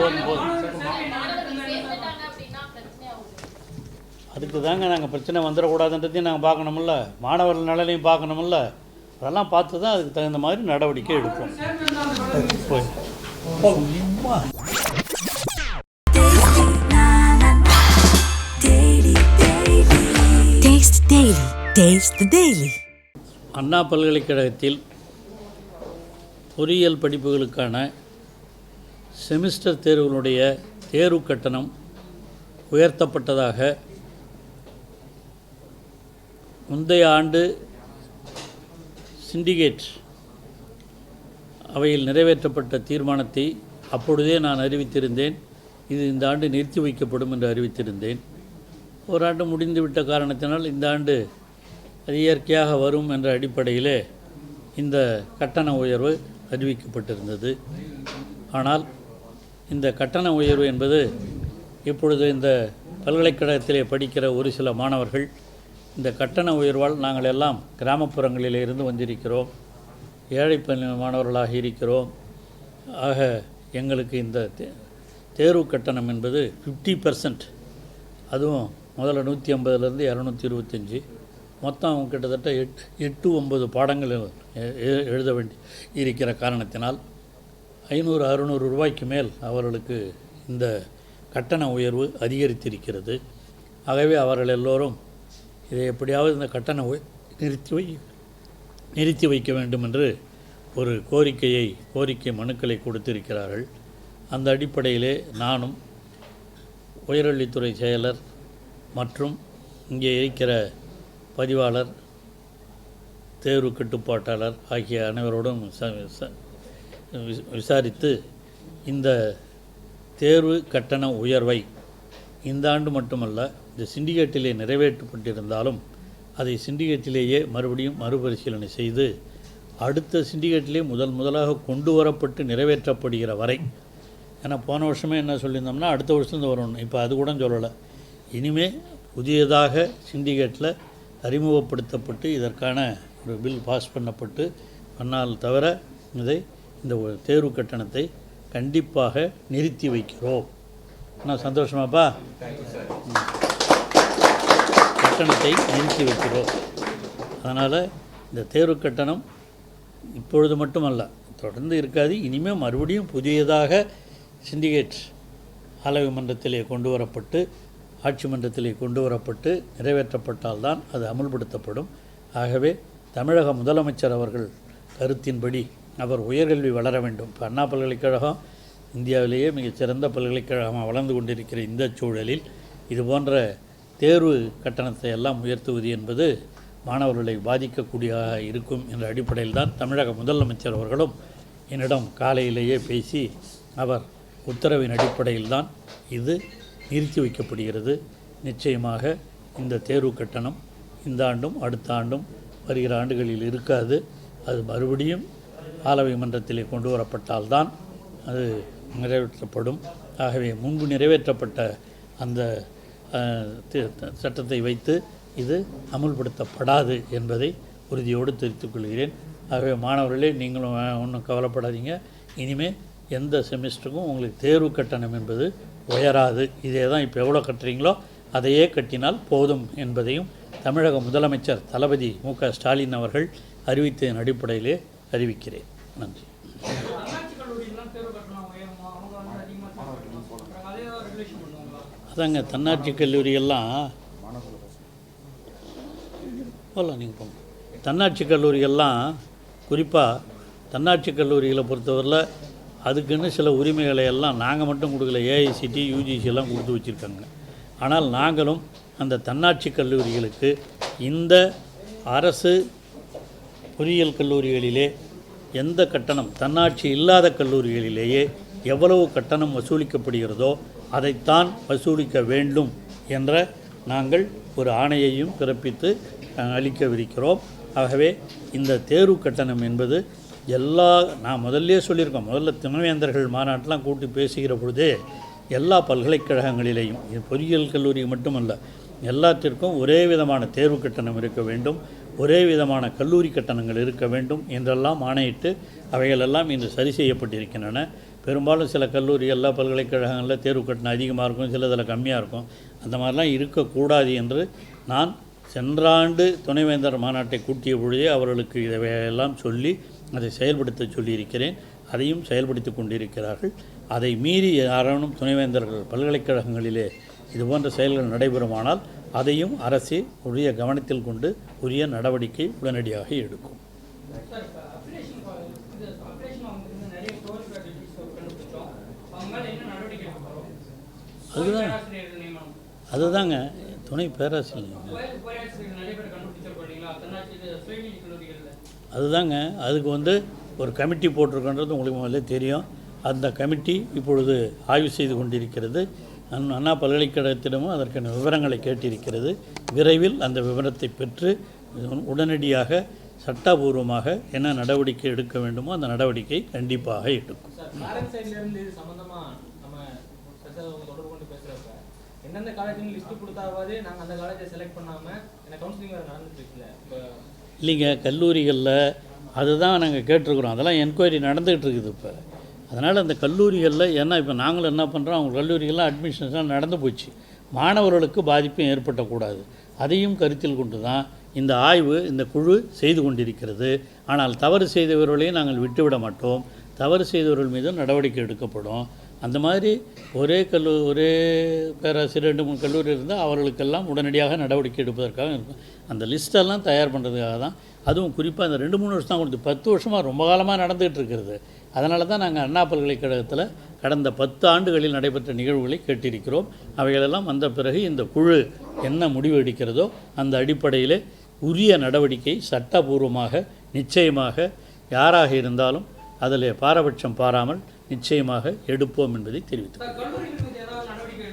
போதும் போதும். அதுக்கு தாங்க நாங்கள் பிரச்சனை வந்துடக்கூடாதுன்றதையும் நாங்கள் பார்க்கணுமில்ல மாணவர்கள் நலனையும் பார்க்கணுமில்ல அதெல்லாம் பார்த்து தான் அதுக்கு தகுந்த மாதிரி நடவடிக்கை எடுப்போம். போய். சும்மா. Taste Daily. Taste the Daily. அண்ணா பல்கலைக்கழகத்தில் பொறியியல் படிப்புகளுக்கான செமிஸ்டர் தேர்வுகளுடைய தேர்வு கட்டணம் உயர்த்தப்பட்டதாக முந்தைய ஆண்டு சிண்டிகேட் அவையில் நிறைவேற்றப்பட்ட தீர்மானத்தை அப்பொழுதே நான் அறிவித்திருந்தேன். இது இந்த ஆண்டு நிறுத்தி வைக்கப்படும் என்று அறிவித்திருந்தேன். ஓராண்டு முடிந்துவிட்ட காரணத்தினால் இந்த ஆண்டு அது இயற்கையாக வரும் என்ற அடிப்படையிலே இந்த கட்டண உயர்வு அறிவிக்கப்பட்டிருந்தது. ஆனால் இந்த கட்டண உயர்வு என்பது இப்பொழுது இந்த பல்கலைக்கழகத்திலே படிக்கிற ஒரு சில மாணவர்கள் இந்த கட்டண உயர்வால் நாங்கள் எல்லாம் கிராமப்புறங்களில் இருந்து வந்திருக்கிறோம். ஏழை பள்ளி மாணவர்களாக இருக்கிறோம். ஆக எங்களுக்கு இந்த தே- தேர்வு கட்டணம் என்பது ஃபிஃப்டி பர்சன்ட் அதுவும் முதல்ல நூற்றி ஐம்பதுலேருந்து இரநூத்தி இருபத்தஞ்சி. மொத்தம் கிட்டத்தட்ட எட்டு எட்டு ஒம்பது பாடங்கள் எ- எழுத வேண்டி இருக்கிற காரணத்தினால் ஐநூறு அறுநூறு ரூபாய்க்கு மேல் அவர்களுக்கு இந்த கட்டண உயர்வு அதிகரித்திருக்கிறது. ஆகவே அவர்கள் எல்லோரும் இதை எப்படியாவது இந்த கட்டண உய நிறுத்தி வை நிறுத்தி வைக்க வேண்டும் என்று ஒரு கோரிக்கையை கோரிக்கை மனுக்களை கொடுத்திருக்கிறார்கள். அந்த அடிப்படையிலே நானும் உயர்கல்வித்துறை செயலர் மற்றும் இங்கே இருக்கிற பதிவாளர் தேர்வு கட்டுப்பாட்டாளர் ஆகிய அனைவரோடும் ச விசாரித்து இந்த தேர்வு கட்டண உயர்வை இந்த ஆண்டு மட்டுமல்ல இந்த சிண்டிகேட்டிலே நிறைவேற்றப்பட்டிருந்தாலும் அதை சிண்டிகேட்டிலேயே மறுபடியும் மறுபரிசீலனை செய்து அடுத்த சிண்டிகேட்டிலே முதல் முதலாக கொண்டு வரப்பட்டு நிறைவேற்றப்படுகிற வரை ஏன்னா போன வருஷமே என்ன சொல்லியிருந்தோம்னா அடுத்த வருஷத்துலேருந்து வரணும். இப்போ அது கூட சொல்லலை. இனிமே புதியதாக சிண்டிகேட்டில் அறிமுகப்படுத்தப்பட்டு இதற்கான ஒரு பில் பாஸ் பண்ணப்பட்டு பண்ணால் தவிர இதை இந்த ஒரு தேர்வு கட்டணத்தை கண்டிப்பாக நிறுத்தி வைக்கிறோம். நான் சந்தோஷமாப்பா? கட்டணத்தை நிறுத்தி வைக்கிறோம். அதனால் இந்த தேர்வு கட்டணம் இப்பொழுது மட்டுமல்ல தொடர்ந்து இருக்காது. இனிமேல் மறுபடியும் புதியதாக சிண்டிகேட் ஆலய மன்றத்திலே கொண்டு வரப்பட்டு ஆட்சி மன்றத்திலே கொண்டு வரப்பட்டு நிறைவேற்றப்பட்டால்தான் அது அமுல்படுத்தப்படும். ஆகவே தமிழக முதலமைச்சர் அவர்கள் கருத்தின்படி அவர் உயர்கல்வி வளர வேண்டும். இப்போ அண்ணா பல்கலைக்கழகம் இந்தியாவிலேயே மிகச்சிறந்த பல்கலைக்கழகமாக வளர்ந்து கொண்டிருக்கிற இந்த சூழலில் இது போன்ற தேர்வு கட்டணத்தை எல்லாம் உயர்த்துவது என்பது மாணவர்களை பாதிக்கக்கூடியதாக இருக்கும் என்ற அடிப்படையில் தான் தமிழக முதலமைச்சர் அவர்களும் என்னிடம் காலையிலேயே பேசி அவர் உத்தரவின் அடிப்படையில் தான் இது நிறுத்தி வைக்கப்படுகிறது. நிச்சயமாக இந்த தேர்வு கட்டணம் இந்த ஆண்டும் அடுத்த ஆண்டும் வருகிற ஆண்டுகளில் இருக்காது. அது மறுபடியும் ஆலவை மன்றத்திலே கொண்டு வரப்பட்டால்தான் அது நிறைவேற்றப்படும். ஆகவே முன்பு நிறைவேற்றப்பட்ட அந்த சட்டத்தை வைத்து இது அமுல்படுத்தப்படாது என்பதை உறுதியோடு தெரிவித்துக் கொள்கிறேன். ஆகவே மாணவர்களே நீங்களும் ஒன்றும் கவலைப்படாதீங்க. இனிமேல் எந்த செமிஸ்டருக்கும் உங்களுக்கு தேர்வு கட்டணம் என்பது உயராது. இதே தான் இப்போ எவ்வளோ கட்டுறீங்களோ அதையே கட்டினால் போதும் என்பதையும் தமிழக முதலமைச்சர் தளபதி மு க ஸ்டாலின் அவர்கள் அறிவித்ததன் அடிப்படையிலே அறிவிக்கிறேன். நன்றி. அதாங்க தன்னாட்சி கல்லூரியெல்லாம் போகலாம் நீங்கள் போங்க. தன்னாட்சி கல்லூரிகள்லாம் குறிப்பாக தன்னாட்சி கல்லூரிகளை பொறுத்தவரையில் அதுக்குன்னு சில உரிமைகளை எல்லாம் நாங்கள் மட்டும் கொடுக்கல. ஏஐசிடி யூஜிசி கொடுத்து வச்சுருக்காங்க. ஆனால் நாங்களும் அந்த தன்னாட்சி கல்லூரிகளுக்கு இந்த அரசு பொறியியல் கல்லூரிகளிலே எந்த கட்டணம் தன்னாட்சி இல்லாத கல்லூரிகளிலேயே எவ்வளவு கட்டணம் வசூலிக்கப்படுகிறதோ அதைத்தான் வசூலிக்க வேண்டும் என்ற நாங்கள் ஒரு ஆணையையும் பிறப்பித்து அளிக்கவிருக்கிறோம். ஆகவே இந்த தேர்வு கட்டணம் என்பது எல்லா நான் முதல்லயே சொல்லியிருக்கோம் முதல்ல துணைவேந்தர்கள் மாநாட்டெலாம் கூட்டி பேசுகிற பொழுதே எல்லா பல்கலைக்கழகங்களிலேயும் இது பொறியியல் கல்லூரி மட்டுமல்ல எல்லாத்திற்கும் ஒரே விதமான தேர்வு கட்டணம் இருக்க வேண்டும். ஒரே விதமான கல்லூரி கட்டணங்கள் இருக்க வேண்டும் என்றெல்லாம் ஆணையிட்டு அவைகளெல்லாம் இன்று சரி செய்யப்பட்டிருக்கின்றன. பெரும்பாலும் சில கல்லூரிகளில் பல்கலைக்கழகங்களில் தேர்வு கட்டணம் அதிகமாக இருக்கும் சிலதில் கம்மியாக இருக்கும். அந்த மாதிரிலாம் இருக்கக்கூடாது என்று நான் சென்ற ஆண்டு துணைவேந்தர் மாநாட்டை கூட்டிய பொழுதே அவர்களுக்கு இதையெல்லாம் சொல்லி அதை செயல்படுத்த சொல்லியிருக்கிறேன். அதையும் செயல்படுத்தி கொண்டிருக்கிறார்கள். அதை மீறி யாரானும் துணைவேந்தர்கள் பல்கலைக்கழகங்களிலே இது போன்ற செயல்கள் நடைபெறுமானால் அதையும் அரசே உரிய கவனத்தில் கொண்டு உரிய நடவடிக்கை உடனடியாக எடுக்கும். அதுதான். அதுதாங்க துணை பேராசிரியர். அதுதாங்க அதுக்கு வந்து ஒரு கமிட்டி போட்டிருக்கன்றது உங்களுக்கு முதல்ல தெரியும். அந்த கமிட்டி இப்பொழுது ஆய்வு செய்து கொண்டிருக்கிறது. அண்ணா அண்ணா பல்கலைக்கழகத்திடமும் அதற்கான விவரங்களை கேட்டிருக்கிறது. விரைவில் அந்த விவரத்தை பெற்று உடனடியாக சட்டபூர்வமாக என்ன நடவடிக்கை எடுக்க வேண்டுமோ அந்த நடவடிக்கை கண்டிப்பாக எடுக்கும். எந்தெந்த காலேஜ்னு லிஸ்ட் கொடுத்தாவது அந்த காலேஜை செலக்ட் எனக்கு கவுன்சிலிங் வேற இப்போ இல்லைங்க கல்லூரிகளில் அதுதான் நாங்கள் கேட்டிருக்கிறோம். அதெல்லாம் என்கொயரி நடந்துகிட்டு இருக்குது இப்போ. அதனால் அந்த கல்லூரிகளில் ஏன்னா இப்போ நாங்களும் என்ன பண்ணுறோம் அவங்க கல்லூரிகள்லாம் அட்மிஷன்ஸ்லாம் நடந்து போச்சு. மாணவர்களுக்கு பாதிப்பும் ஏற்பட்டக்கூடாது. அதையும் கருத்தில் கொண்டு தான் இந்த ஆய்வு இந்த குழு செய்து கொண்டிருக்கிறது. ஆனால் தவறு செய்தவர்களையும் நாங்கள் விட்டுவிட மாட்டோம். தவறு செய்தவர்கள் மீதும் நடவடிக்கை எடுக்கப்படும். அந்த மாதிரி ஒரே கல்லூ ஒரே பேராசிரியர் ரெண்டு மூணு கல்லூரி இருந்தால் அவர்களுக்கெல்லாம் உடனடியாக நடவடிக்கை எடுப்பதற்காக இருக்கும். அந்த லிஸ்ட்டெல்லாம் தயார் பண்ணுறதுக்காக தான். அதுவும் குறிப்பாக இந்த ரெண்டு மூணு வருஷம் தான் கொடுத்து பத்து வருஷமாக ரொம்ப காலமாக நடந்துகிட்டு இருக்கிறது. அதனால தான் நாங்கள் அண்ணா பல்கலைக்கழகத்தில் கடந்த பத்து ஆண்டுகளில் நடைபெற்ற நிகழ்வுகளை கேட்டிருக்கிறோம். அவைகளெல்லாம் வந்த பிறகு இந்த குழு என்ன முடிவு எடுக்கிறதோ அந்த அடிப்படையில் உரிய நடவடிக்கை சட்டபூர்வமாக நிச்சயமாக யாராக இருந்தாலும் அதில் பாரபட்சம் பாராமல் நிச்சயமாக எடுப்போம் என்பதை தெரிவித்துக் முடியுமா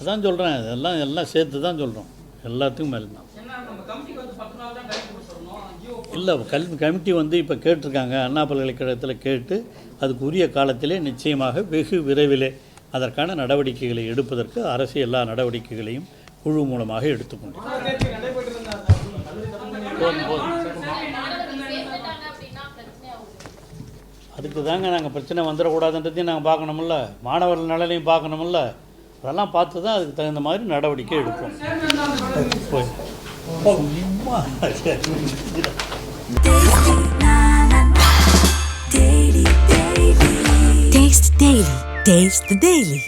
அதான் சொல்கிறேன் இதெல்லாம் எல்லாம் சேர்த்து தான் சொல்கிறோம் எல்லாத்துக்கும் மேலே தான். இல்லை கல் கமிட்டி வந்து இப்போ கேட்டிருக்காங்க அண்ணா பல்கலைக்கழகத்தில் கேட்டு அதுக்கு உரிய காலத்திலே நிச்சயமாக வெகு விரைவிலே அதற்கான நடவடிக்கைகளை எடுப்பதற்கு அரசு எல்லா நடவடிக்கைகளையும் குழு மூலமாக எடுத்துக்கொண்டு போதும் போதும் மாணவர்கள் சேர்ந்துட்டாங்க அப்படின்னா பிரச்சனை ஆகுது அதுக்கு தாங்க நாங்கள் பிரச்சனை வந்துடக்கூடாதுன்றதையும் நாங்கள் பார்க்கணுமில்ல மாணவர்கள் நலனையும் பார்க்கணுமில்ல அதெல்லாம் பார்த்து தான் அதுக்கு தகுந்த மாதிரி நடவடிக்கை எடுப்போம். போய். Daily Taste Daily. Taste the Daily.